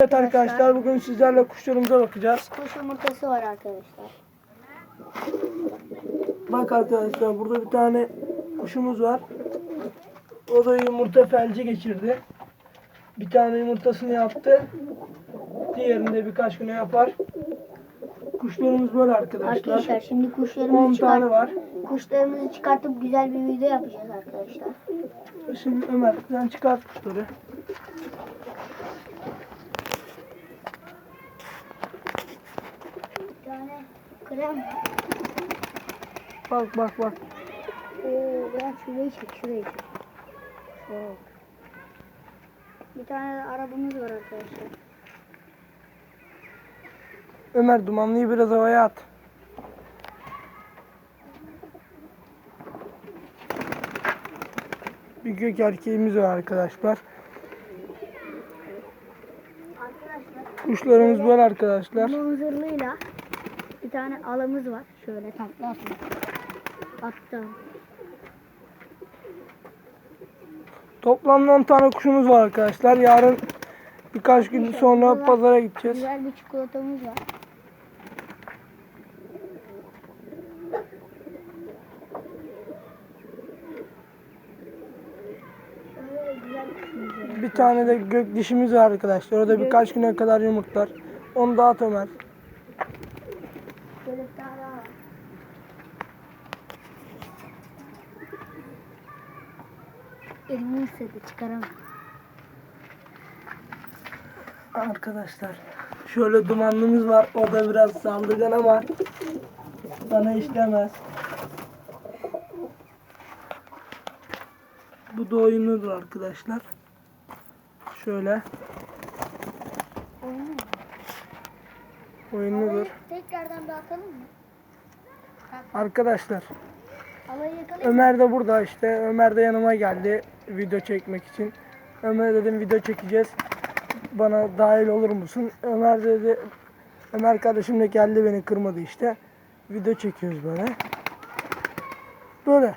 Evet arkadaşlar bugün sizlerle kuşlarımıza bakacağız. Kuş yumurtası var arkadaşlar. Bak arkadaşlar burada bir tane kuşumuz var. O da yumurta felci geçirdi. Bir tane yumurtasını yaptı. Diğerini de birkaç güne yapar. Kuşlarımız böyle arkadaşlar. Arkadaşlar şimdi 10 kuşlarımızı tane çıkart var. kuşlarımızı çıkartıp güzel bir video yapacağız arkadaşlar. Şimdi Ömer sen çıkart kuşları. Bir tane krem. Bak bak bak. Oo, biraz şurayı çek, şurayı çek. Şöyle. Bir tane de arabamız var arkadaşlar. Ömer dumanlıyı biraz havaya at. Bir gök erkeğimiz var arkadaşlar. Kuşlarımız var arkadaşlar. bunun zırhlıyla bir tane alımız var. Şöyle takla atma. Attım. Toplamda 10 tane kuşumuz var arkadaşlar. Yarın birkaç gün sonra pazara gideceğiz. Güzel bir çikolatamız var. Şöyle güzel kuşumuz var. Bir tane de gök dişimiz var arkadaşlar. O da birkaç güne kadar yumurtlar. Onu dağıt Ömer. Şöyle bir tane daha var. Elimi istedi çıkaramam. Arkadaşlar şöyle dumanlımız var. O da biraz saldırgan ama bana işlemez. Bu da oyunudur arkadaşlar. Şöyle oyunludur. Tekrardan bir atalım mı? Arkadaşlar. Ömer de burada işte. Ömer de yanıma geldi video çekmek için. Ömer dedim video çekeceğiz. Bana dahil olur musun? Ömer dedi Ömer kardeşim de geldi beni kırmadı işte. Video çekiyoruz böyle. Böyle.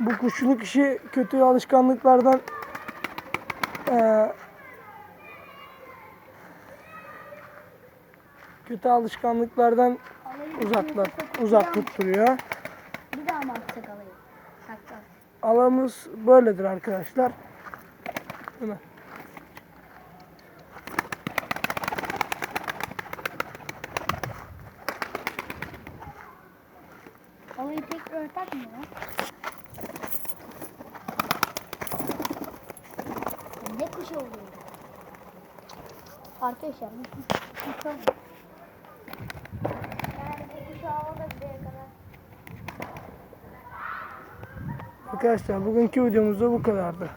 Bu kuşçuluk işi kötü alışkanlıklardan eee, kötü alışkanlıklardan uzaklar, uzak tutturuyor. Mı atsak alayı? Tak tak. Alamız böyledir arkadaşlar. Mi? Alayı tekrar mı lan? Ne kuşu oluyor? Arkadaşlar bu kuş kuş Yani bu kuşu havada buraya kadar. Arkadaşlar bugünkü videomuz da bu kadardı.